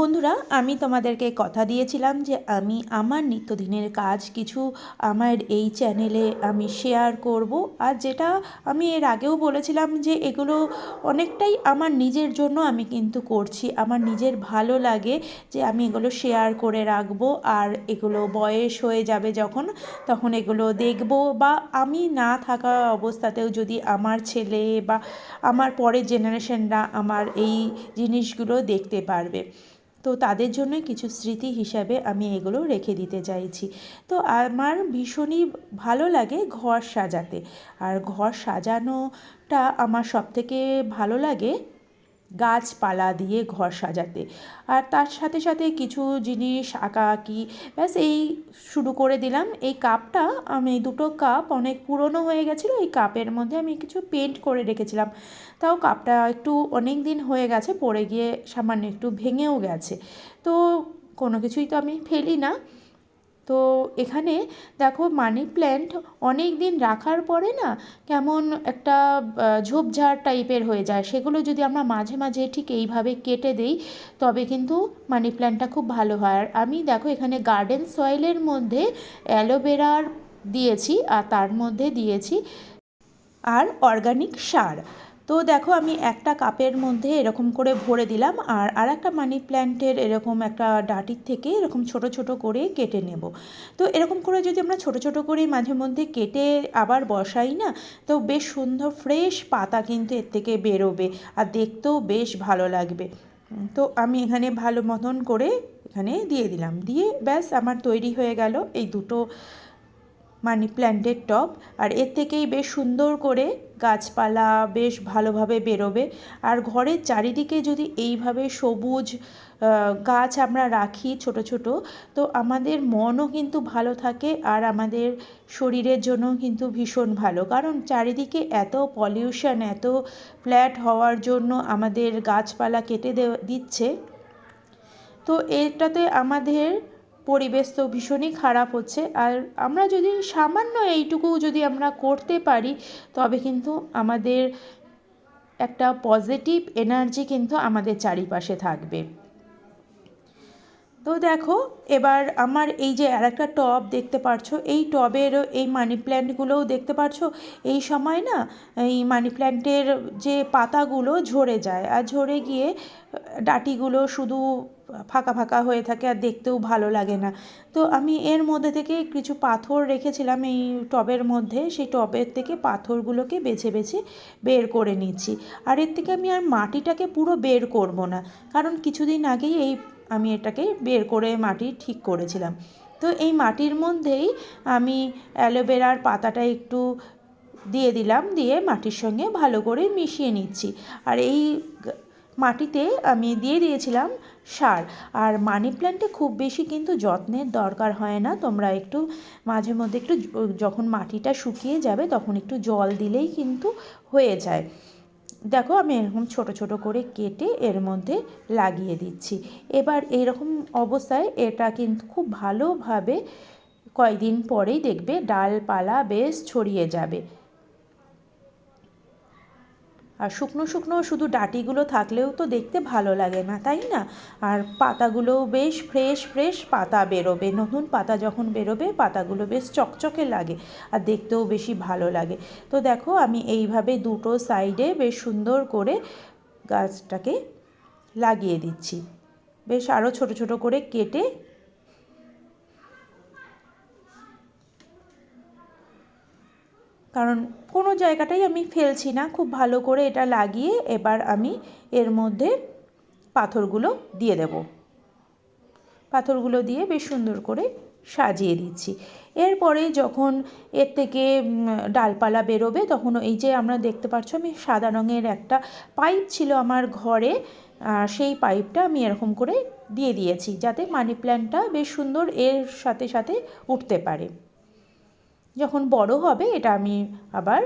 বন্ধুরা, আমি তোমাদেরকে কথা দিয়েছিলাম যে আমি আমার নিত্যদিনের কাজ কিছু আমার এই চ্যানেলে আমি শেয়ার করব। আর যেটা আমি এর আগেও বলেছিলাম যে এগুলো অনেকটাই আমার নিজের জন্য আমি কিন্তু করছি। আমার নিজের ভালো লাগে যে আমি এগুলো শেয়ার করে রাখব আর এগুলো বয়স হয়ে যাবে যখন, তখন এগুলো দেখব। বা আমি না থাকা অবস্থাতেও যদি আমার ছেলে বা আমার পরের জেনারেশনরা আমার এই জিনিসগুলো দেখতে পারবে। তো তাদের জন্য কিছু স্মৃতি হিসাবে আমি এগুলো রেখে দিতে চাইছি। তো আমার ভীষণই ভালো লাগে ঘর সাজাতে। আর ঘর সাজানোটা আমার সবথেকে ভালো লাগে গাছপালা দিয়ে ঘর সাজাতে। আর তার সাথে সাথে কিছু জিনিস আঁকা আঁকি, ব্যাস এই শুরু করে দিলাম। এই কাপটা আমি, দুটো কাপ অনেক পুরনো হয়ে গেছিল, এই কাপের মধ্যে আমি কিছু পেন্ট করে রেখেছিলাম। তাও কাপটা একটু অনেক দিন হয়ে গেছে, পড়ে গিয়ে সামান্য একটু ভেঙেও গেছে। তো কোনো কিছুই তো আমি ফেলি না। তো এখানে দেখো মানি প্ল্যান্ট অনেক দিন রাখার পরে না কেমন একটা ঝোপঝাড় টাইপের হয়ে যায়। সেগুলো যদি আমরা মাঝে মাঝে ঠিক এইভাবে কেটে দিই, তবে কিন্তু মানি প্ল্যান্টটা খুব ভালো হয়। আর আমি দেখো এখানে গার্ডেন সয়েলের মধ্যে অ্যালোভেরার দিয়েছি, আর তার মধ্যে দিয়েছি আর অর্গানিক সার। তো দেখো আমি একটা কাপের মধ্যে এরকম করে ভরে দিলাম আর আর একটা মানি প্ল্যান্টের এরকম একটা ডাটির থেকে এরকম ছোট ছোট করে কেটে নেব। তো এরকম করে যদি আমরা ছোট ছোট করে মাঝে মধ্যে কেটে আবার বসাই না, তো বেশ সুন্দর ফ্রেশ পাতা কিন্তু এর থেকে বেরোবে আর দেখতেও বেশ ভালো লাগবে। তো আমি এখানে ভালো মতন করে এখানে দিয়ে দিলাম। দিয়ে ব্যাস আমার তৈরি হয়ে গেল। এই দুটো মানি প্ল্যান্টের টব আর এর থেকেই বেশ সুন্দর করে গাছপালা বেশ ভালোভাবে বেরোবে। আর ঘরের চারিদিকে যদি এইভাবে সবুজ গাছ আমরা রাখি ছোট ছোট, তো আমাদের মনও কিন্তু ভালো থাকে আর আমাদের শরীরের জন্য কিন্তু ভীষণ ভালো। কারণ চারিদিকে এত পলিউশন এত ফ্ল্যাট হওয়ার জন্য আমাদের গাছপালা কেটে দিচ্ছে। তো এটাতে আমাদের পরিবেশ তো ভীষণই খারাপ হচ্ছে। আর আমরা যদি সামান্য এইটুকু যদি আমরা করতে পারি, তবে কিন্তু আমাদের একটা পজিটিভ এনার্জি কিন্তু আমাদের চারিপাশে থাকবে। তো দেখো, এবার আমার এই যে আর একটা টব দেখতে পারছ, এই টবের এই মানি প্ল্যান্টগুলোও দেখতে পারছ? এই সময় না, এই মানি প্ল্যান্টের যে পাতাগুলো ঝরে যায়, আর ঝরে গিয়ে ডাটিগুলো শুধু ফাঁকা ফাঁকা হয়ে থাকে আর দেখতেও ভালো লাগে না। তো আমি এর মধ্যে থেকে কিছু পাথর রেখেছিলাম এই টবের মধ্যে, সেই টবের থেকে পাথরগুলোকে বেছে বেছে বের করে নিচ্ছি। আর এর থেকে আমি আর মাটিটাকে পুরো বের করব না, কারণ কিছুদিন আগেই এই আমি এটাকে বের করে মাটি ঠিক করেছিলাম। তো এই মাটির মধ্যেই আমি অ্যালোভেরার পাতাটা একটু দিয়ে দিলাম, দিয়ে মাটির সঙ্গে ভালো করে মিশিয়ে নিচ্ছি। আর এই মাটিতে আমি দিয়ে দিয়েছিলাম সার। আর মানি প্ল্যান্টে খুব বেশি কিন্তু যত্নের দরকার হয় না। তোমরা একটু মাঝে মধ্যে একটু যখন মাটিটা শুকিয়ে যাবে তখন একটু জল দিলেই কিন্তু হয়ে যায়। দেখো আমি এরকম ছোট ছোট করে কেটে এর মধ্যে লাগিয়ে দিচ্ছি। এবার এরকম অবস্থায় এটা কিন্তু খুব ভালোভাবে কয়েকদিন পরেই দেখবে ডালপালা বেশ ছড়িয়ে যাবে। আর শুকনো শুকনো শুধু ডাটিগুলো থাকলেও তো দেখতে ভালো লাগে না, তাই না? আর পাতাগুলোও বেশ ফ্রেশ ফ্রেশ পাতা বেরোবে। নতুন পাতা যখন বেরোবে, পাতাগুলো বেশ চকচকে লাগে আর দেখতেও বেশি ভালো লাগে। তো দেখো, আমি এইভাবে দুটো সাইডে বেশ সুন্দর করে গাছটাকে লাগিয়ে দিচ্ছি। বেশ আরও ছোট ছোট করে কেটে কারণ কোনো জায়গাটাই আমি ফেলছি না, খুব ভালো করে এটা লাগিয়ে এবার আমি এর মধ্যে পাথরগুলো দিয়ে দেব। পাথরগুলো দিয়ে বেশ সুন্দর করে সাজিয়ে দিচ্ছি। এরপরে যখন এর থেকে ডালপালা বেরোবে, তখন এই যে আমরা দেখতে পাচ্ছ, আমি সাদা রঙের একটা পাইপ ছিল আমার ঘরে সেই পাইপটা আমি এরকম করে দিয়ে দিয়েছি, যাতে মানি প্ল্যান্টটা বেশ সুন্দর এর সাথে সাথে উঠতে পারে। যখন বড় হবে, এটা আমি আবার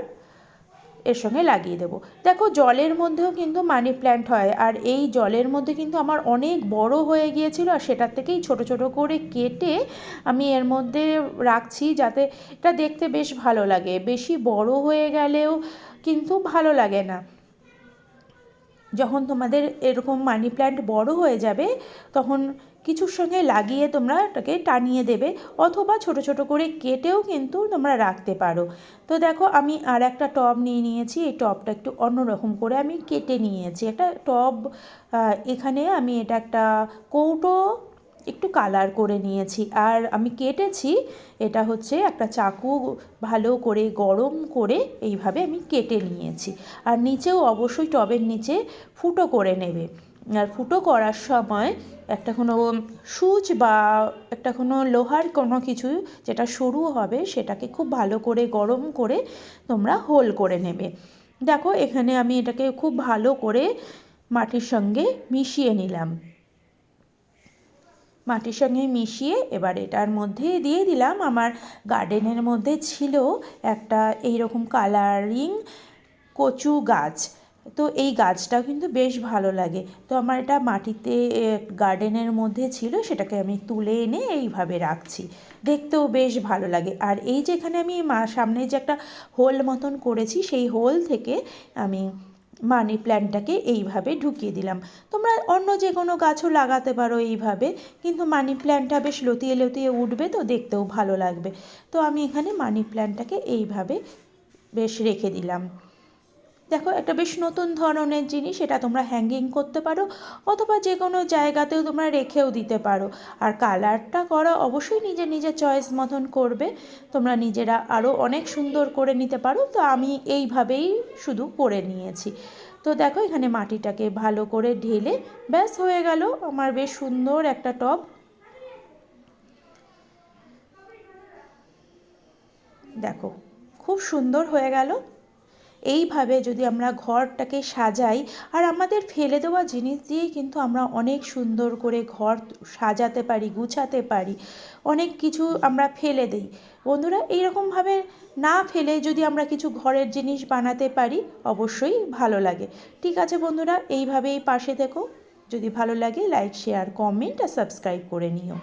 এর সঙ্গে লাগিয়ে দেবো। দেখো, জলের মধ্যেও কিন্তু মানি প্ল্যান্ট হয়, আর এই জলের মধ্যে কিন্তু আমার অনেক বড় হয়ে গিয়েছিল, আর সেটার থেকেই ছোট ছোট করে কেটে আমি এর মধ্যে রাখছি যাতে এটা দেখতে বেশ ভালো লাগে। বেশি বড় হয়ে গেলেও কিন্তু ভালো লাগে না। যখন তোমাদের এরকম মানি প্ল্যান্ট বড় হয়ে যাবে, তখন কিছুর সঙ্গে লাগিয়ে তোমরা এটাকে টানিয়ে দেবে অথবা ছোট ছোট করে কেটেও কিন্তু তোমরা রাখতে পারো। তো দেখো আমি আর একটা টব নিয়ে নিয়েছি, এই টবটা একটু অন্যরকম করে আমি কেটে নিয়েছি। একটা টব এখানে আমি এটা একটা কৌটো একটু কালার করে নিয়েছি। আর আমি কেটেছি, এটা হচ্ছে একটা চাকু ভালো করে গরম করে এইভাবে আমি কেটে নিয়েছি। আর নিচেও অবশ্যই টবের নিচে ফুটো করে নেবে। আর ফুটো করার সময় একটা কোনো সুচ বা একটা কোনো লোহার কোনো কিছু যেটা সরু হবে সেটাকে খুব ভালো করে গরম করে তোমরা হোল করে নেবে। দেখো এখানে আমি এটাকে খুব ভালো করে মাটির সঙ্গে মিশিয়ে নিলাম। মাটির সঙ্গে মিশিয়ে এবার এটার মধ্যে দিয়ে দিলাম। আমার গার্ডেনের মধ্যে ছিল একটা এইরকম কালারিং কচু গাছ। তো এই গাছটাও কিন্তু বেশ ভালো লাগে। তো আমার এটা মাটিতে গার্ডেনের মধ্যে ছিল, সেটাকে আমি তুলে এনে এইভাবে রাখছি। দেখতেও বেশ ভালো লাগে। আর এই যেখানে আমি মা, সামনে যে একটা হোল মতন করেছি, সেই হোল থেকে আমি মানি প্ল্যান্টটাকে এইভাবে ঢুকিয়ে দিলাম। তোমরা অন্য যে কোনো গাছও লাগাতে পারো এইভাবে, কিন্তু মানি প্ল্যান্টটা বেশ লতিয়ে লতিয়ে উঠবে তো দেখতেও ভালো লাগবে। তো আমি এখানে মানি প্ল্যান্টটাকে এইভাবে বেশ রেখে দিলাম। দেখো, একটা বেশ নতুন ধরনের জিনিস, এটা তোমরা হ্যাঙ্গিং করতে পারো, অথবা যে কোনো জায়গাতেও তোমরা রেখেও দিতে পারো। আর কালারটা করা, অবশ্যই নিজের নিজের চয়েস মতন করবে। তোমরা নিজেরা আরও অনেক সুন্দর করে নিতে পারো। তো আমি এইভাবেই শুধু করে নিয়েছি। তো দেখো, এখানে মাটিটাকে ভালো করে ঢেলে, ব্যাস হয়ে গেল আমার বেশ সুন্দর একটা টব। দেখো, খুব সুন্দর হয়ে গেল। এইভাবে যদি আমরা ঘরটাকে সাজাই, আর আমাদের ফেলে দেওয়া জিনিস দিয়েই কিন্তু আমরা অনেক সুন্দর করে ঘর সাজাতে পারি, গুছাতে পারি, অনেক কিছু আমরা ফেলে দিই। বন্ধুরা, এইরকমভাবে না ফেলে যদি আমরা কিছু ঘরের জিনিস বানাতে পারি, অবশ্যই ভালো লাগে। ঠিক আছে বন্ধুরা, এইভাবেই পাশে থেকো। যদি ভালো লাগে লাইক শেয়ার কমেন্ট আর সাবস্ক্রাইব করে নিও।